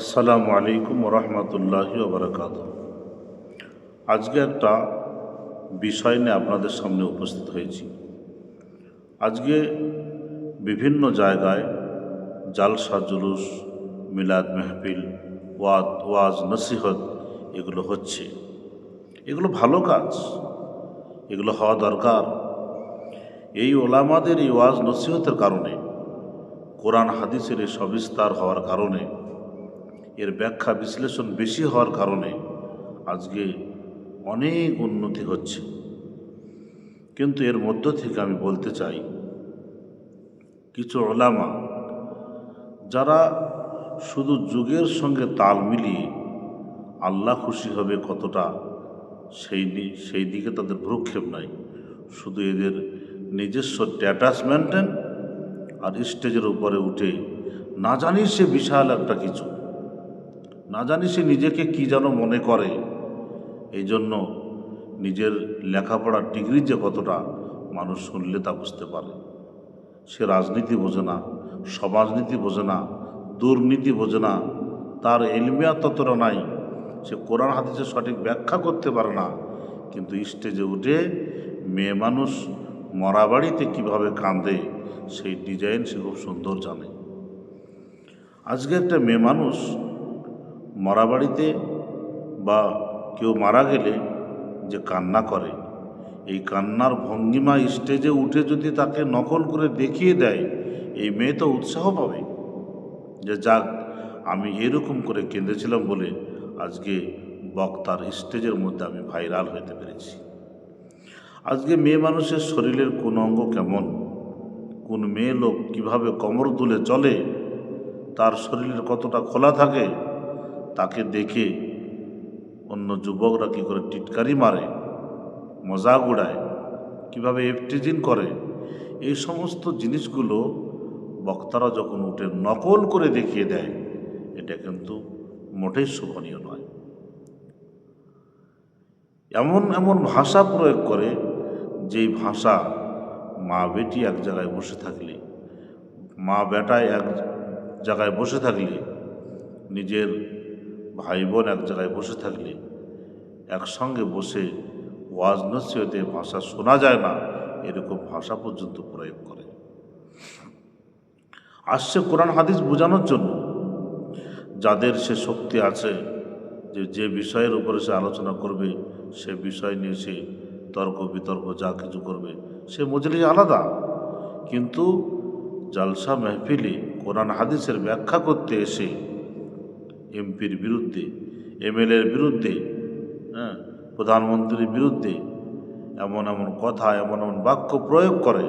আসসালামু আলাইকুম রহমতুল্লাহ বারকাত আজকে একটা বিষয় নিয়ে আপনাদের সামনে উপস্থিত হয়েছি। আজকে বিভিন্ন জায়গায় জালসা জুলুস, মিলাদ মেহফিল, ওয়াদ, ওয়াজ, নসিহত এগুলো হচ্ছে। এগুলো ভালো কাজ। এগুলো হওয়া দরকার। এই ওলামাদের এই ওয়াজ, নসিহতের কারণে, কোরআন, হাদিসের এই সবিস্তার হওয়ার কারণে এর ব্যাখ্যা বিশ্লেষণ বেশি হওয়ার কারণে আজকে অনেক উন্নতি হচ্ছে। কিন্তু এর মধ্য থেকে আমি বলতে চাই, কিছু ওলামা যারা শুধু যুগের সঙ্গে তাল মিলিয়ে আল্লাহ খুশি হবে কতটা সেই সেই দিকে তাদের ভ্রুক্ষেপ নাই। শুধু এদের নিজস্ব স্ট্যাটাস মেনটেন আর স্টেজের উপরে উঠে না জানি সে বিশাল একটা কিছু। না জানি সে নিজেকে কি যেন মনে করে। এই জন্য নিজের লেখাপড়ার ডিগ্রি যে কতটা মানুষ শুনলে তা বুঝতে পারে। সে রাজনীতি বোঝে না, সমাজনীতি বোঝে না, দুর্নীতি বোঝে না, তার এলমিয়া ততটা নাই। সে কোরআন হাদিসের সঠিক ব্যাখ্যা করতে পারে না, কিন্তু স্টেজে উঠে মেয়ে মানুষ মরা বাড়িতে কীভাবে কাঁদে, সেই ডিজাইন সে খুব সুন্দর জানে। আজকে একটা মেয়ে মানুষ মরা বাড়িতে বা কেউ মারা গেলে যে কান্না করে, এই কান্নার ভঙ্গিমা স্টেজে উঠে যদি তাকে নকল করে দেখিয়ে দেয়, এই মেয়ে তো উৎসাহ পাবে। যে যাক, আমি এরকম করে কেঁদেছিলাম বলে আজকে বক্তার স্টেজের মধ্যে আমি ভাইরাল হতে পেরেছি। আজকে মেয়ে মানুষের শরীরের কোন অঙ্গ কেমন? কোন মেয়ে লোক কীভাবে কমর তুলে চলে? তার শরীরের কতটা খোলা থাকে? দেখে অন্য যুবকরা কী করে টিটকারি মারে মজা উড়ায়, কীভাবে এফটিজিন করে, এই সমস্ত জিনিসগুলো বক্তারা যখন উঠে নকল করে দেখিয়ে দেয়, এটা কিন্তু মোটেই শোভনীয় নয়। এমন এমন ভাষা প্রয়োগ করে, যেই ভাষা মা বেটি এক জায়গায় বসে থাকলে, মা বেটায় এক জায়গায় বসে থাকলে, নিজের ভাই বোন এক জায়গায় বসে থাকলে, একসঙ্গে বসে ওয়াজ নসিহতে ভাষা শোনা যায় না, এরকম ভাষা পর্যন্ত প্রয়োগ করে। আসছে কোরআন হাদিস বোঝানোর জন্য। যাদের সে শক্তি আছে, যে যে বিষয়ের উপরে সে আলোচনা করবে, সে বিষয় নিয়ে সে তর্ক বিতর্ক যা কিছু করবে, সে মজলি আলাদা। কিন্তু জালসা মেহফিলে কোরআন হাদিসের ব্যাখ্যা করতে এসে এমপির বিরুদ্ধে, এমএলএর বিরুদ্ধে হ্যাঁ প্রধানমন্ত্রীর বিরুদ্ধে এমন এমন কথা, এমন এমন বাক্য প্রয়োগ করে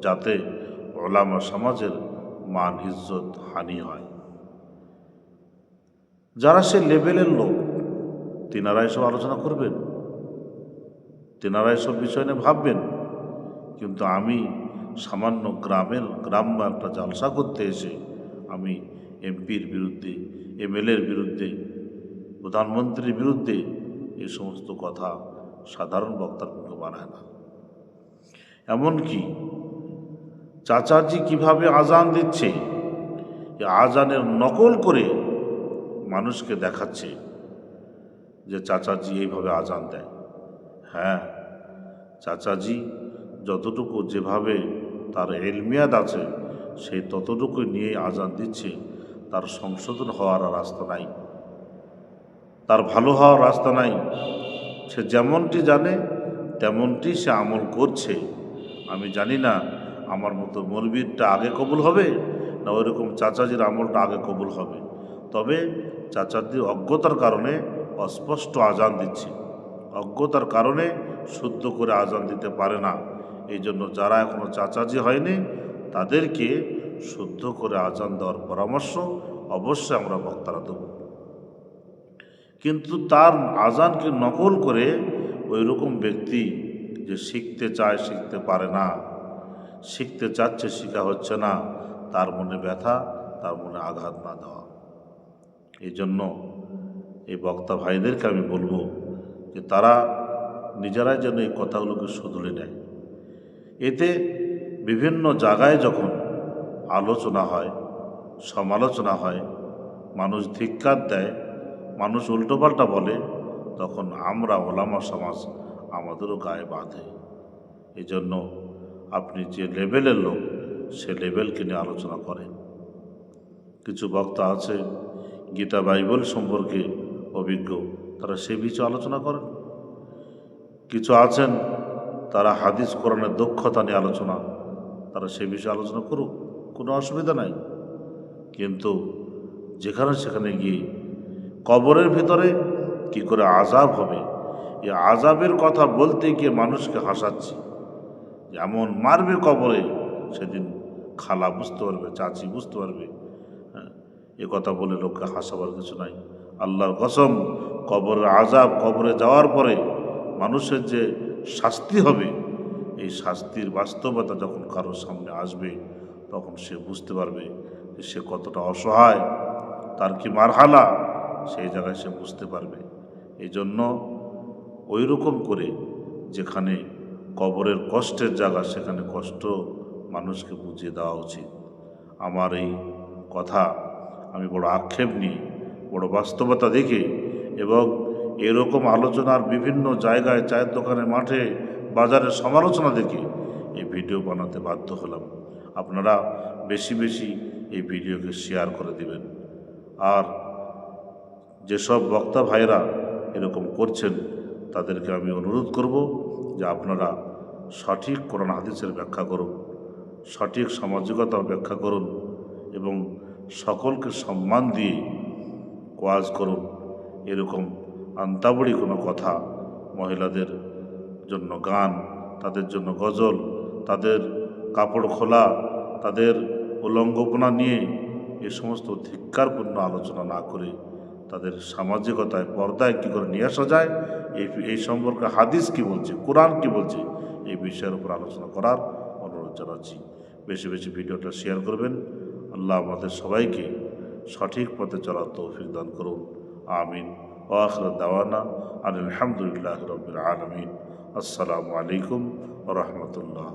যাতে ওলামা সমাজের মান, ইজ্জত, হানি হয়। যারা সে লেভেলের লোক তিনারা এসব আলোচনা করবেন তেনারা এসব বিষয় নিয়ে ভাববেন। কিন্তু আমি সামান্য গ্রামের গ্রাম বা একটা জালসা করতে এসে আমি এমপির বিরুদ্ধে এমএলএর বিরুদ্ধে, প্রধানমন্ত্রীর বিরুদ্ধে এই সমস্ত কথা সাধারণ বক্তার মুখে বানায় না। এমনকি চাচাজি কীভাবে আজান দিচ্ছে আজানের নকল করে মানুষকে দেখাচ্ছে যে চাচাজি এইভাবে আজান দেয়। হ্যাঁ চাচাজি যতটুকু যেভাবে তার এলমিয়াদ আছে সেই ততটুকু নিয়ে আজান দিচ্ছে তার সংশোধন হওয়ার রাস্তা নাই। তার ভালো হওয়ার রাস্তা নাই। সে যেমনটি জানে, তেমনটি সে আমল করছে। আমি জানি না আমার মতো মরবিরটা আগে কবুল হবে, না ওইরকম চাচাজির আমলটা আগে কবুল হবে। তবে চাচাজির অজ্ঞতার কারণে অস্পষ্ট আজান দিচ্ছে। অজ্ঞতার কারণে শুদ্ধ করে আজান দিতে পারে না। এই জন্য যারা এখনও চাচাজি হয়নি, তাদেরকে শুদ্ধ করে আজান দেওয়ার পরামর্শ অবশ্যই আমরা বক্তারা দেব। কিন্তু তার আজানকে নকল করে ওই রকম ব্যক্তি যে শিখতে চায়, শিখতে পারে না, শিখতে চাচ্ছে, শেখা হচ্ছে না, তার মনে ব্যথা, তার মনে আঘাত না দেওয়া। এই জন্য এই বক্তা ভাইদেরকে আমি বলব যে তারা নিজেরাই যেন এই কথাগুলোকে শুধলে নেয়। এতে বিভিন্ন জায়গায় যখন আলোচনা হয়, সমালোচনা হয়, মানুষ ধিক্কার দেয়, মানুষ উল্টোপাল্টা বলে, তখন আমরা ওলামা সমাজ আমাদেরও গায়ে বাঁধে। এই জন্য আপনি যে লেভেলের লোক, সে লেভেলকে নিয়ে আলোচনা করেন। কিছু বক্তা আছে, গীতা বাইবেল সম্পর্কে অভিজ্ঞ, তারা সে বিষয়ে আলোচনা করেন। কিছু আছেন, তারা হাদিস কোরআনের দক্ষতা নিয়ে আলোচনা, তারা সে বিষয়ে আলোচনা করুক। কোনো অসুবিধা নাই। কিন্তু যেখানে সেখানে গিয়ে কবরের ভিতরে কি করে আজাব হবে? এই আজাবের কথা বলতে গিয়ে মানুষকে হাসাচ্ছি। এমন মারবে কবরে, সেদিন খালা বুঝতে পারবে, চাচি বুঝতে পারবে। হ্যাঁ এ কথা বলে লোককে হাসাবার কিছু নাই। আল্লাহর কসম, কবরের আজাব কবরে যাওয়ার পরে মানুষের যে শাস্তি হবে, এই শাস্তির বাস্তবতা যখন কারোর সামনে আসবে তখন সে বুঝতে পারবে যে সে কতটা অসহায়, তার কি মারহালা, সেই জায়গায় সে বুঝতে পারবে। এই জন্য ওই রকম করে যেখানে কবরের কষ্টের জায়গা, সেখানে কষ্ট মানুষকে বুঝিয়ে দেওয়া উচিত। আমার এই কথা আমি বড় আক্ষেপ নিয়ে বড় বাস্তবতা দেখে এবং এরকম আলোচনার বিভিন্ন জায়গায়, চায়ের দোকানে মাঠে বাজারে সমালোচনা দেখে এই ভিডিও বানাতে বাধ্য হলাম। আপনারা বেশি বেশি এই ভিডিওকে শেয়ার করে দিবেন। আর যেসব বক্তা ভাইরা এরকম করছেন, তাদেরকে আমি অনুরোধ করব যে আপনারা সঠিক কোরআন হাদিসের ব্যাখ্যা করুন, সঠিক সামাজিকতার ব্যাখ্যা করুন এবং সকলকে সম্মান দিয়ে কোয়াজ করুন। এরকম আন্তাবড়ি কোনো কথা মহিলাদের জন্য গান, তাদের জন্য গজল, তাদের কাপড় খোলা তাদের উলঙ্গপনা নিয়ে এ সমস্ত ধিক্কারপূর্ণ আলোচনা না করে তাদের সামাজিকতায় পর্দায় কী করে নিয়ে আসা যায়, এই এই সম্পর্কে হাদিস কি বলছে, কোরআন কি বলছে, এই বিষয়ের উপর আলোচনা করার অনুরোধ জানাচ্ছি। বেশি বেশি ভিডিওটা শেয়ার করবেন। আল্লাহ আমাদের সবাইকে সঠিক পথে চলার তৌফিক দান করুন। আমিন। ওয়াখর দাওয়ানা আলহামদুলিল্লাহ রবিল আলমিন। আসসালামু আলাইকুম রহমতুল্লাহ।